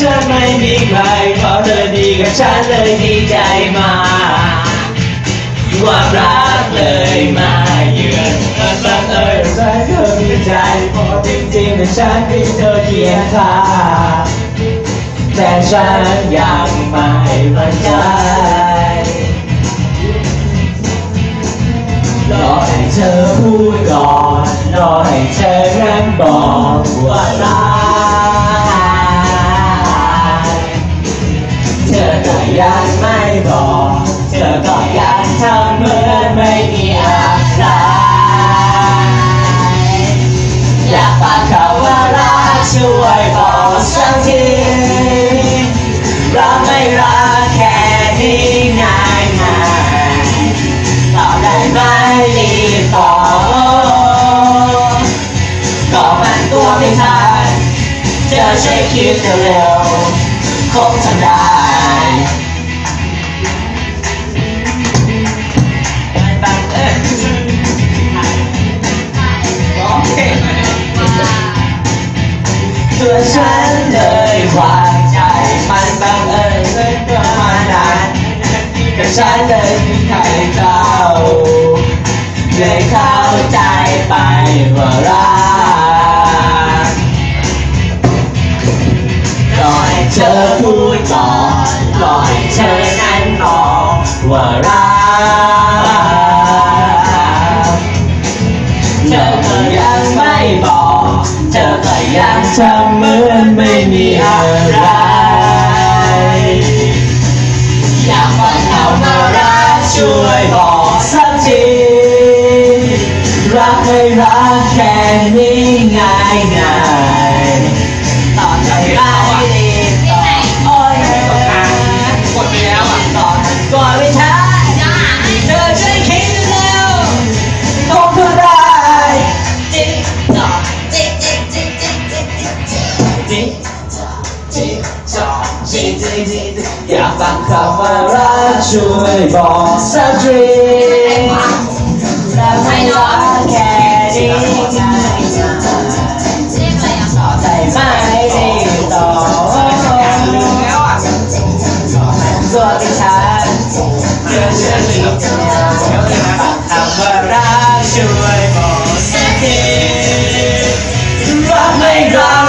ฉันไม่มีใครเพราะเธอดีกับฉันเลยดีใจมากควารักเลยมาเยือนมันบังเอิญฉันเธอมีใจเพราะจริงๆแต่ฉันมีเธอเคียงข้างแต่ฉันยังไม่มั่นใจรอให้เธอพูดก่อนรอให้เธอนั้นบอกว่ารัก ธอก็ยังทำเหมือนไม่มีอะไรอยากฟังคำว่ารักช่วยบอกสักทีรักไม่รักแค่นี้ง่ายง่ายตอบได้ไหมรีบตอบก็มันตัวไม่ทันเธอใช้คิดเร็วคงทำได้ ตัวฉันเลยวางใจมันบังเอิญเกินกว่ามานานกับฉันเลยมีใครเข้าเลยเข้าใจไปว่ารักรอให้เธอพูดก่อนรอให้เธอนั้นบอกว่ารักเธอก็ยังไม่บอกเธอก็ ยังทำเหมือนไม่มีอะไร อยากฟังคำว่ารักช่วยบอกสักที รักไม่รักแค่นี้ง่ายง่าย กจิกจิกอยากฟังคำว่ารักช่วยบอกสักทีรักไม่รักแค่นี้ง่ายๆจิ๊กอะไรอะต่อใจไม่ดีต่อแล้วอะตัวเป็นฉันเชื่อเชื่อลืมฟังคำว่ารักช่วยบอกสักทีรักไม่รัก